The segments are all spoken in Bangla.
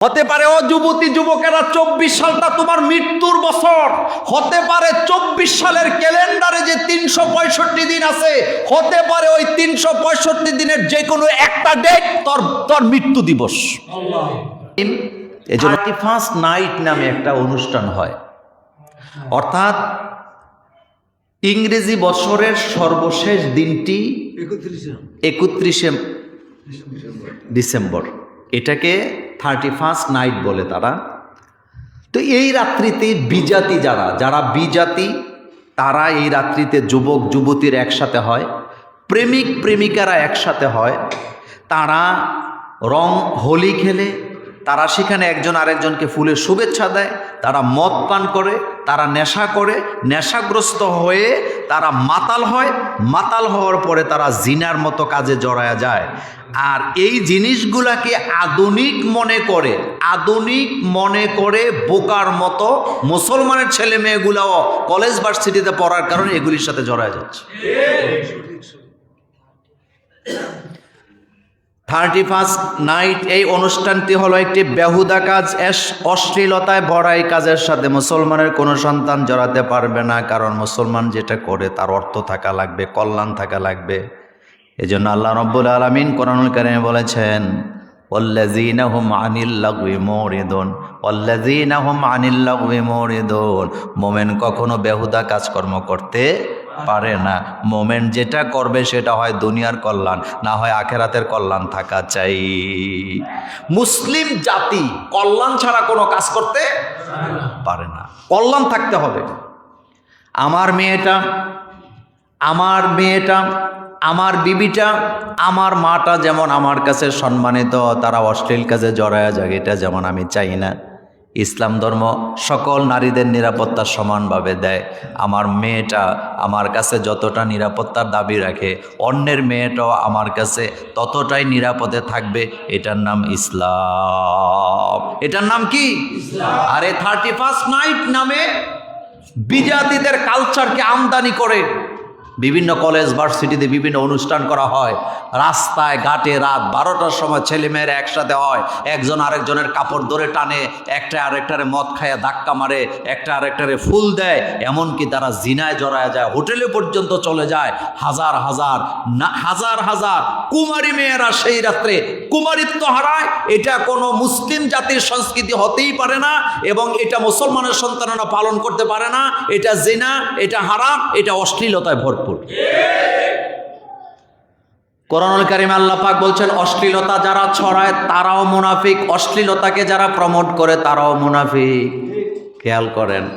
হতে পারে ও যুবতী যুবকেরা চব্বিশ সালটা তোমার মৃত্যুর বছর। হতে পারে চব্বিশ সালের ক্যালেন্ডারে যে তিনশো পঁয়ষট্টি দিন আছে হতে পারে ওই তিনশো পঁয়ষট্টি দিনের যে কোনো একটা ডেট তোর তোর মৃত্যু দিবস। এই জন্য ফার্স্ট নাইট নামে একটা অনুষ্ঠান হয়। অর্থাৎ ইংরেজি বছরের সর্বশেষ দিনটি একত্রিশে ডিসেম্বর। এটাকে থার্টি ফার্স্ট নাইট বলে তারা। তো এই রাত্রিতে বিজাতি যারা যারা বিজাতি, তারা এই রাত্রিতে যুবক, যুবতীর একসাথে হয়, প্রেমিক, প্রেমিকারা একসাথে হয়, তারা রং হোলি খেলে তারা সেখানে একজন আরেকজনকে ফুলের শুভেচ্ছা দেয়, তারা মদ পান করে, তারা নেশা করে, নেশাগ্রস্ত হয়ে তারা মাতাল হয়, মাতাল হওয়ার পরে তারা জিনার মতো কাজে জড়ায়া যায়। আর এই জিনিসগুলাকে আধুনিক মনে করে, আধুনিক মনে করে বোকার মতো মুসলমানের ছেলে মেয়েগুলাও কলেজ ভার্সিটিতে পড়ার কারণে এগুলির সাথে জড়ায় যাচ্ছে। থার্টি ফার্স্ট নাইট এই অনুষ্ঠানটি হলো একটি বেহুদা কাজ এস অশ্লীলতায় ভরা এই কাজের সাথে মুসলমানের কোনো সন্তান জড়াতে পারবে না কারণ মুসলমান যেটা করে তার অর্থ থাকা লাগবে কল্যাণ থাকা লাগবে এই জন্য আল্লাহ রব্বুল আলমিন কোরআনুল কারিমে বলেছেন والذين هم عن اللغو معرضون والذين هم عن اللغو معرضون মোমেন কখনো বেহুদা কাজকর্ম করতে পারে না। মোমেন যেটা করবে সেটা হয় দুনিয়ার কল্যাণ, না হয় আখেরাতের কল্যাণ থাকা চাই। মুসলিম জাতি কল্যাণ ছাড়া কোনো কাজ করতে পারে না। কল্যাণ থাকতে হবে। আমার মেয়েটা আমার মেয়েটা, আমার বিবিটা, আমার মাটা যেমন আমার কাছে সম্মানিত, তারা অশ্লীল কাজে জড়ায়া যাক এটা যেমন আমি চাই না। ইসলাম ধর্ম সকল নারীদের নিরাপত্তা সমানভাবে দেয়। আমার মেয়েটা আমার কাছে যতটা নিরাপত্তার দাবি রাখে, অন্যের মেয়েটাও আমার কাছে ততটাই নিরাপদে থাকবে। এটার নাম ইসলাম। এটার নাম কি? আরে থার্টি ফার্স্ট নাইট নামে বিজাতিদের কালচারকে আমদানি করে। বিভিন্ন কলেজ ভার্সিটিতে বিভিন্ন অনুষ্ঠান করা হয়। রাস্তায় ঘাটে রাত বারোটার সময় ছেলেমেয়েরা একসাথে হয়। একজন আরেকজনের কাপড় ধরে টানে, একটা আরেকটারে মদ খায়, ধাক্কা মারে, একটা আরেকটারে ফুল দেয়। এমনকি তারা জিনায় জড়ায় যায়, হোটেলে পর্যন্ত চলে যায়। হাজার হাজার, না, হাজার হাজার কুমারী মেয়েরা সেই রাত্রে কুমারিত্ব হারায়। এটা কোনো মুসলিম জাতির সংস্কৃতি হতেই পারে না এবং এটা মুসলমানের সন্তানরা পালন করতে পারে না। এটা জিনা, এটা হারাম, এটা অশ্লীলতায় ভরপুর। কোরআনুল কারিম আল্লাহ পাক বলছেন অশ্লীলতা যারা ছড়ায় তারাও মুনাফিক অশ্লীলতাকে যারা প্রমোট করে তারাও মুনাফিক। খেয়াল করেন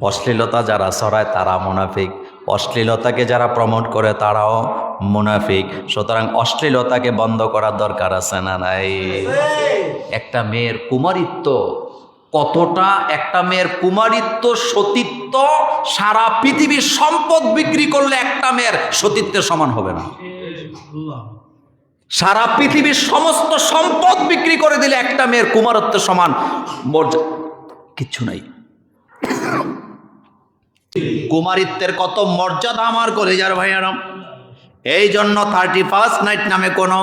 অশ্লীলতা যারা ছড়ায় তারা মুনাফিক অশ্লীলতাকে যারা প্রমোট করে তারাও মুনাফিক। সুতরাং অশ্লীলতাকে বন্ধ করার দরকার আছে না নাই? একটা মেয়ের কুমারিত্ব কতটা একটা মেয়ের কুমারিত্ব, সতীত্ব সারা পৃথিবীর সম্পদ বিক্রি করলে একটা মেয়ের সতীত্বের সমান হবে না। সারা পৃথিবীর সমস্ত সম্পদ বিক্রি করে দিলে একটা মেয়ের কুমারত্বের সমান মর্যাদা কিচ্ছু নাই। কুমারিত্বের কত মর্যাদা আমার কলেজার ভাইয়ারাম। এই জন্য থার্টি ফার্স্ট নাইট নামে কোনো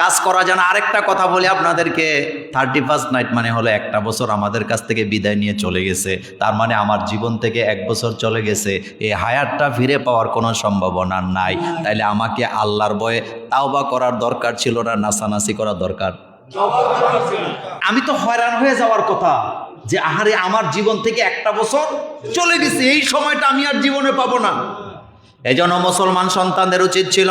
কাজ করা যেন আরেকটা কথা বলি আপনাদেরকে থার্টি ফার্স্ট নাইট মানে হলো একটা বছর আমাদের কাছ থেকে বিদায় নিয়ে চলে গেছে। তার মানে আমার জীবন থেকে এক বছর চলে গেছে। এই হায়ারটা ফিরে পাওয়ার কোনো সম্ভাবনা নাই। তাইলে আমাকে আল্লাহর বয়ে তাওবা করার দরকার ছিল না, নাসানাসি করার দরকার? আমি তো হয়রান হয়ে যাওয়ার কথা যে আহারে আমার জীবন থেকে একটা বছর চলে গেছে, এই সময়টা আমি আর জীবনে পাবো না। এই জন্য মুসলমান সন্তানদের উচিত ছিল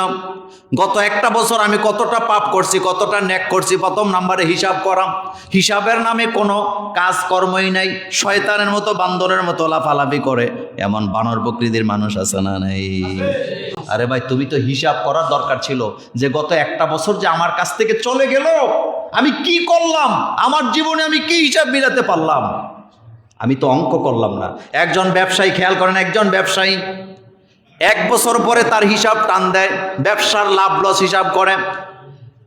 গত একটা বছর আমি কতটা পাপ করছি, কতটা ন্যাক করছি, প্রথম নাম্বারে হিসাব করাম। হিসাবের নামে কোনো কাজ কর্মই নাই, শয়তানের মতো, বান্দরের মতো লাফালাফি করে। এমন বানর প্রকৃতির মানুষ আছে না নাই? আরে ভাই, তুমি তো হিসাব করার দরকার ছিল যে গত একটা বছর যে আমার কাছ থেকে চলে গেল, আমি কি করলাম? আমার জীবনে আমি কি হিসাব মিলাতে পারলাম? আমি তো অঙ্ক করলাম না। একজন ব্যবসায়ী, খেয়াল করেন, একজন ব্যবসায়ী এক বছর পরে তার হিসাব টান দেয় ব্যবসার লাভ লস হিসাব করে।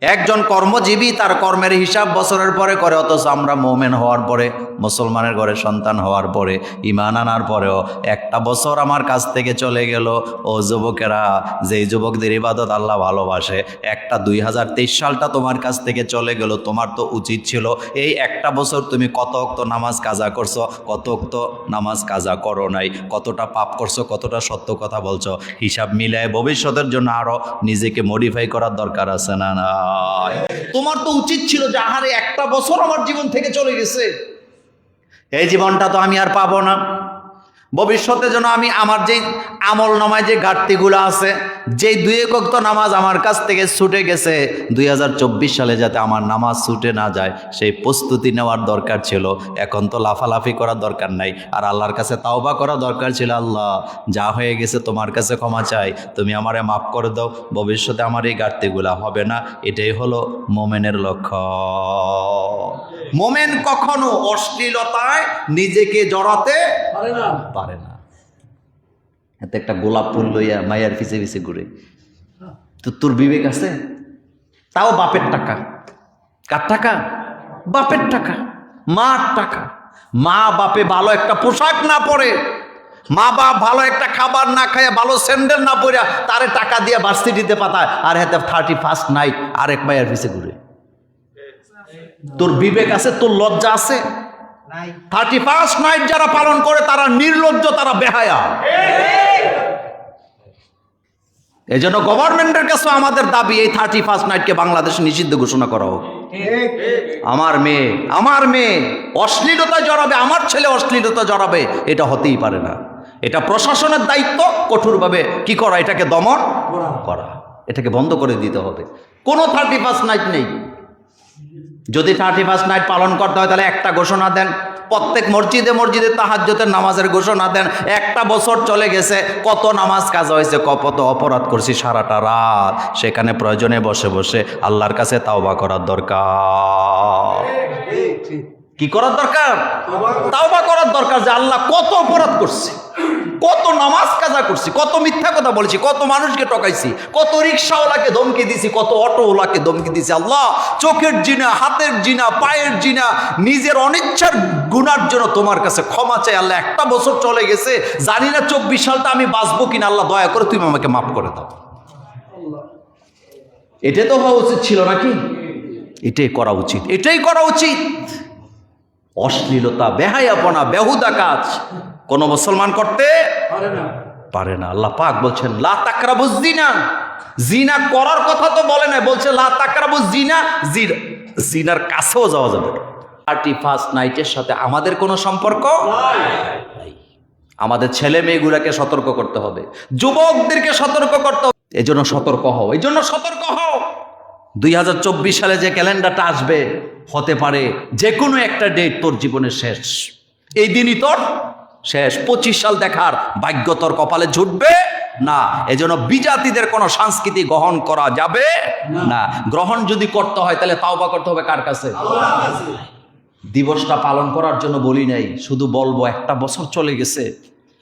একজন কর্মজীবী তার কর্মের হিসাব বছরের পরে করে, অথচ আমরা মোমেন হওয়ার পরে, মুসলমানের ঘরে সন্তান হওয়ার পরে ইমান আনার পরেও একটা বছর আমার কাছ থেকে চলে গেল। ও যুবকেরা, যেই যুবকদের ইবাদত আল্লাহ ভালোবাসে, একটা দুই হাজার তেইশ সালটা তোমার কাছ থেকে চলে গেল, তোমার তো উচিত ছিল, এই একটা বছর তুমি কত অক্ত নামাজ কাজা করছ, কত অক্ত নামাজ কাজা করো নাই, কতটা পাপ করছ, কতটা সত্য কথা বলছো, হিসাব মিলায় ভবিষ্যতের জন্য আরও নিজেকে মডিফাই করার দরকার আছে না না? তোমার তো উচিত ছিল যে, আহারে একটা বছর আমার জীবন থেকে চলে গেছে। এই জীবনটা তো আমি আর পাবো না। ভবিষ্যতে যেন আমি আমার যেই আমল নামায় যে ঘাটতিগুলো আছে, যেই দুই একক নামাজ আমার কাছ থেকে ছুটে গেছে, দুই হাজার চব্বিশ সালে যাতে আমার নামাজ ছুটে না যায়, সেই প্রস্তুতি নেওয়ার দরকার ছিল। এখন তো লাফালাফি করার দরকার নাই, আর আল্লাহর কাছে তাওবা করা দরকার ছিল, আল্লাহ, যা হয়ে গেছে তোমার কাছে ক্ষমা চাই, তুমি আমারে মাফ করে দাও, ভবিষ্যতে আমার এই ঘাটতিগুলা হবে না, এটাই হলো মোমেনের লক্ষ্য। মোমেন কখনো অশ্লীলতায় নিজেকে জড়াতে পারে না। পারে না। এতে একটা গোলাপ ফুল লইয়া মায়ের পিছে পিছে ঘুরে। তো তোর বিবেক আছে? তাও বাপের টাকা। কার টাকা? বাপের টাকা। মার টাকা। মা বাপে ভালো একটা পোশাক না পরে, মা বাপ ভালো একটা খাবার না খায় ভালো স্যান্ডেল না পরে তারে টাকা দিয়ে ভার্সিটিতে পাতায় আর হাতে থার্টি ফার্স্ট নাইট আরেক মায়ের পিছে ঘুরে। তোর বিবেক আছে? তোর লজ্জা আছে? থার্টি ফার্স্ট নাইট যারা পালন করে, তারা নির্লজ্জ, তারা বেহায়া। এই জন্য গভর্নমেন্টের কাছে আমাদের দাবি, এই থার্টি ফার্স্ট নাইটকে বাংলাদেশে নিষিদ্ধ ঘোষণা করা হোক। আমার মেয়ে আমার মেয়ে অশ্লীলতা জড়াবে, আমার ছেলে অশ্লীলতা জড়াবে, এটা হতেই পারে না। এটা প্রশাসনের দায়িত্ব, কঠোরভাবে কি করা, এটাকে দমন করা। এটাকে বন্ধ করে দিতে হবে। কোনো থার্টি ফার্স্ট নাইট নেই। যদি থার্টি ফার্স্ট নাইট পালন করতে হয় তাহলে একটা ঘোষণা দেন। প্রত্যেক মসজিদে মসজিদে তাহাজ্যতের নামাজের ঘোষণা দেন। একটা বছর চলে গেছে কত নামাজ কাজ হয়েছে কত অপরাধ করছি সারাটা রাত। সেখানে প্রয়োজনে বসে বসে আল্লাহর কাছে তাওবা করার দরকার। কি করার দরকার? তাওবা করার দরকার যে আল্লাহ কত অপরাধ করছি। কত নামাজ কাজা করছি, কত মিথ্যা কথা বলেছি, কত মানুষকে টকাইছি কত রিক্সাওয়ালাকে ধমকি দিছি, কত অটোওয়ালাকে ধমকি দিছি। আল্লাহ, চোখের জিনা, হাতের জিনা, পায়ের জিনা, নিজের অনিচ্ছার গুনার জন্য তোমার কাছে ক্ষমা চাই। আল্লাহ, একটা বছর চলে গেছে, জানি না চব্বিশ সালটা আমি বাঁচবো কিনা। আল্লাহ, দয়া করে তুমি আমাকে মাফ করে দাও। এটা তো হওয়া উচিত ছিল নাকি? এটাই করা উচিত। এটাই করা উচিত। অশ্লীলতা, বেহায়াপনা, বেহুদা কাজ। কোন মুসলমান করতে পারে না। পারে না। আল্লাহ পাক বলছেন লা তাকরাবু জিনা জিনা করার কথা তো বলে না বলছে লা তাকরাবু জিনা জিনা জিনার কাছেও যাওয়া যাবে থার্টি ফার্স্ট নাইটের সাথে আমাদের কোনো সম্পর্ক নাই। আমাদের ছেলে মেয়েগুলোকে সতর্ক করতে হবে। যুবকদেরকে সতর্ক করতে হবে। এই জন্য সতর্ক হও। এই জন্য সতর্ক হও। দুই হাজার চব্বিশ সালে যে ক্যালেন্ডারটা আসবে হতে পারে যে কোনো একটা ডেট তোর জীবনের শেষ। এই দিনই তোর শেষ। পঁচিশ সাল দেখার ভাগ্য তোর কপালে জুটবে না। এজন্য বিজাতিদের কোনো সংস্কৃতি গ্রহণ করা যাবে না। গ্রহণ যদি করতে হয়, তাহলে তাওবা করতে হবে কার কাছে? দিবসটা পালন করার জন্য বলি নাই। শুধু বলব, একটা বছর চলে গেছে,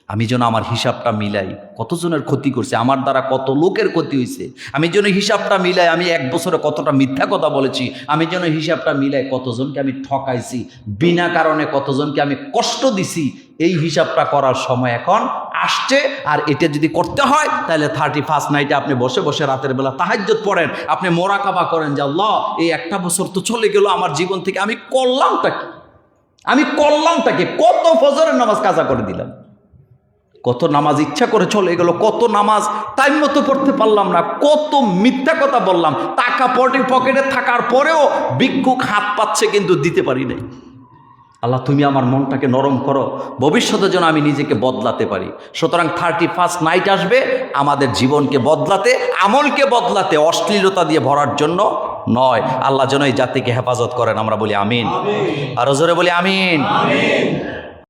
আমি যেন আমার হিসাবটা মিলাই। কতজনের ক্ষতি করছে? আমার দ্বারা কত লোকের ক্ষতি হয়েছে? আমি যেন হিসাবটা মিলাই, আমি এক বছরে কতটা মিথ্যা কথা বলেছি, আমি যেন হিসাবটা মিলাই কতজনকে আমি ঠকাইছি, বিনা কারণে কতজনকে আমি কষ্ট দিছি এই হিসাবটা করার সময় এখন আসছে, আর এটা যদি করতে হয়, তাহলে থার্টি ফার্স্ট নাইটে আপনি বসে বসে রাতের বেলা তাহাজ্জত পড়েন। আপনি মোরাকাবা করেন যে, আল্লাহ, এই একটা বছর তো চলে গেল, আমার জীবন থেকে আমি করলামটা কি? আমি করলামটাকে কত ফজরের নামাজ কাজা করে দিলাম? কত নামাজ ইচ্ছা করে চলে গেল, কত নামাজ টাইম মতো পড়তে পারলাম না, কত মিথ্যা কথা বললাম, টাকা পকেটে থাকার পরেও ভিক্ষুক হাত পাচ্ছে কিন্তু দিতে পারি নাই। আল্লাহ তুমি আমার মনটাকে নরম করো। ভবিষ্যতের জন্য আমি নিজেকে বদলাতে পারি। সুতরাং থার্টি ফার্স্ট নাইট আসবে আমাদের জীবনকে বদলাতে আমলকে বদলাতে অশ্লীলতা দিয়ে ভরার জন্য নয়। আল্লাহ যেন এই জাতিকে হেফাজত করেন আমরা বলি আমিন। আর জোরে বলি আমিন।